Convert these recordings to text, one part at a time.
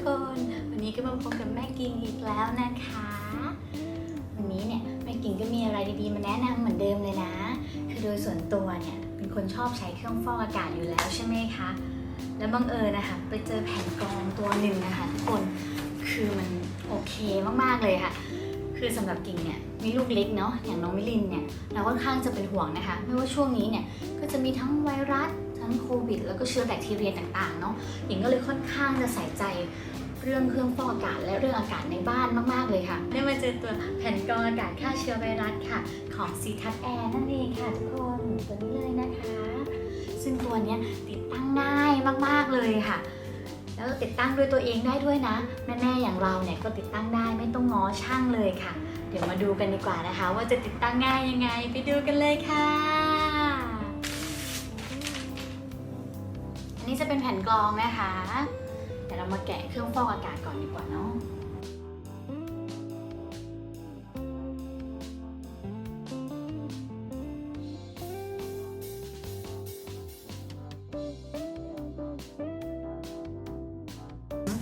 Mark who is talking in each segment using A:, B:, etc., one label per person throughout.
A: กคน วันนี้ก็มาพบกับแม่กิ่งอีกแล้วนะคะ วันนี้เนี่ยแม่กิ่งก็มีอะไรดีๆ มาแนะนำเหมือนเดิมเลยนะ คือโดยส่วนตัวเนี่ยเป็นคนชอบใช้เครื่องฟอกอากาศอยู่แล้วใช่ไหมคะ แล้วบังเอิญนะคะ ไปเจอแผ่นกรองตัวหนึ่งนะคะทุกคน คือมันโอเคมากๆเลยค่ะ คือสำหรับกิ่งเนี่ยมีลูกเล็กเนาะอย่างน้องมิลินเนี่ยเราค่อนข้างจะเป็นห่วงนะคะไม่ว่าช่วงนี้เนี่ยก็จะมีทั้งไวรัสทั้งโควิด แล้วก็เชื้อแบคทีเรียต่างๆเนาะกิ่งก็เลยค่อนข้างจะใส่ใจเรื่องเครื่องฟอกอากาศและเรื่องอากาศในบ้านมาก ๆ เลยค่ะ ได้มาเจอตัวแผ่นกรองอากาศฆ่าเชื้อไวรัสค่ะ ของซีทั t แอร์นั่นเองค่ะทุกคนตัวนี้เลยนะคะ ซึ่งตัวเนี้ยติดตั้งง่ายมาก ๆ เลยค่ะ แล้วติดตั้งด้วยตัวเองได้ด้วยนะ แม่ๆอย่างเราเนี่ยก็ติดตั้งได้ไม่ต้องง้อช่างเลยค่ะ เดี๋ยวมาดูกันดีกว่านะคะ ว่าจะติดตั้งง่ายยังไง ไปดูกันเลยค่ะ อันนี้จะเป็นแผ่นกรองนะคะเดี๋ยวเรามาแกะเครื่องฟอกอากาศก่อนดีกว่าเนาะ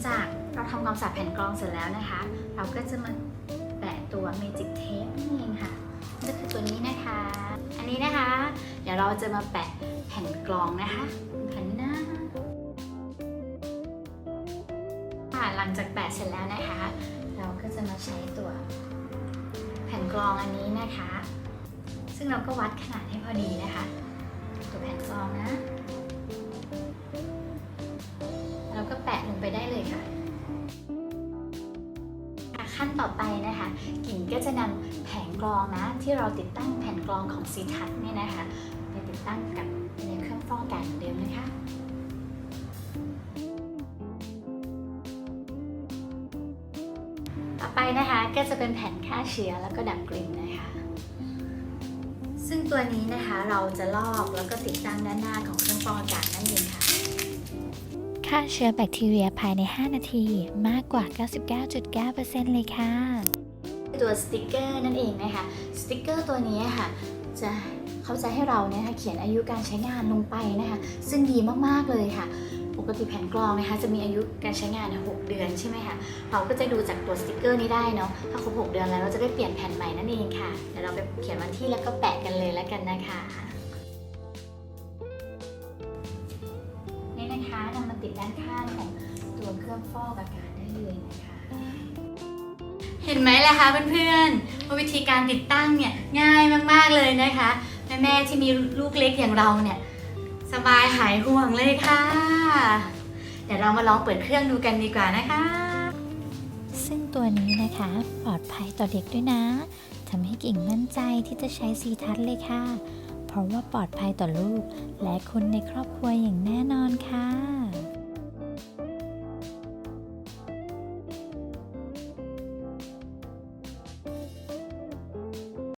A: จากเราทำความสะอาดแผ่นกรองเสร็จแล้วนะคะ เราก็จะมาแปะตัว Magic Tape นั่เองค่ะก็คือตัวนี้นะคะ อันนี้นะคะ เดี๋ยวเราจะมาแปะแผ่นกรองนะคะแผ่นหน้าหลังจากแปะเสร็จแล้วนะคะ เราก็จะมาใช้ตัวแผ่นกรองอันนี้นะคะ ซึ่งเราก็วัดขนาดให้พอดีนะคะ ตัวแผ่นกรองนะ ไปได้เลยค่ะขั้นต่อไปนะคะกิ่งก็จะนำแผงกรองนะ ที่เราติดตั้งแผ่นกรองของซีทัศเนี่ยนะคะ ไปติดตั้งกับในเครื่องฟอกอากาศเหมือนเดิมนะคะต่อไปนะคะก็จะเป็นแผ่นฆ่าเชื้อแล้วก็ดับกลิ่นนะคะ ซึ่งตัวนี้นะคะเราจะลอกแล้วก็ติดตั้งด้านหน้าของเครื่องฟอกอากาศนั่นเองค่ะ
B: ฆ่าเชื้อแบคทีเรียภายใน 5 นาที มากกว่า 99.9%เลยค่ะ
A: ตัวสติกเกอร์นั่นเองนะคะสติกเกอร์ตัวนี้ค่ะจะเขาจะให้เราเนี่ยเขียนอายุการใช้งานลงไปนะคะซึ่งดีมากๆเลยค่ะปกติแผ่นกรองนะคะจะมีอายุการใช้งานเนี่ยหกเดือนใช่ไหมคะ เราก็จะดูจากตัวสติกเกอร์นี้ได้เนาะ ถ้าครบ 6 เดือนแล้วเราจะได้เปลี่ยนแผ่นใหม่นั่นเองค่ะ เดี๋ยวเราไปเขียนวันที่แล้วก็แปะกันเลยแล้วกันนะคะ นะคะนำมาติดด้านข้างของตัวเครื่องฟอกอากาศได้เลยนะคะเห็นไหมล่ะคะเพื่อนๆว่าวิธีการติดตั้งเนี่ยง่ายมากๆเลยนะคะแม่ๆที่มีลูกเล็กอย่างเราเนี่ยสบายหายห่วงเลยค่ะ เดี๋ยวเรามาลองเปิดเครื่องดูกันดีกว่านะคะ
B: ซึ่งตัวนี้นะคะปลอดภัยต่อเด็กด้วยนะทำให้กิ่งมั่นใจที่จะใช้ซีทัศเลยค่ะ ราะว่าปลอดภัยต่อลูก และคนในครอบครัวอย่างแน่นอนค่ะ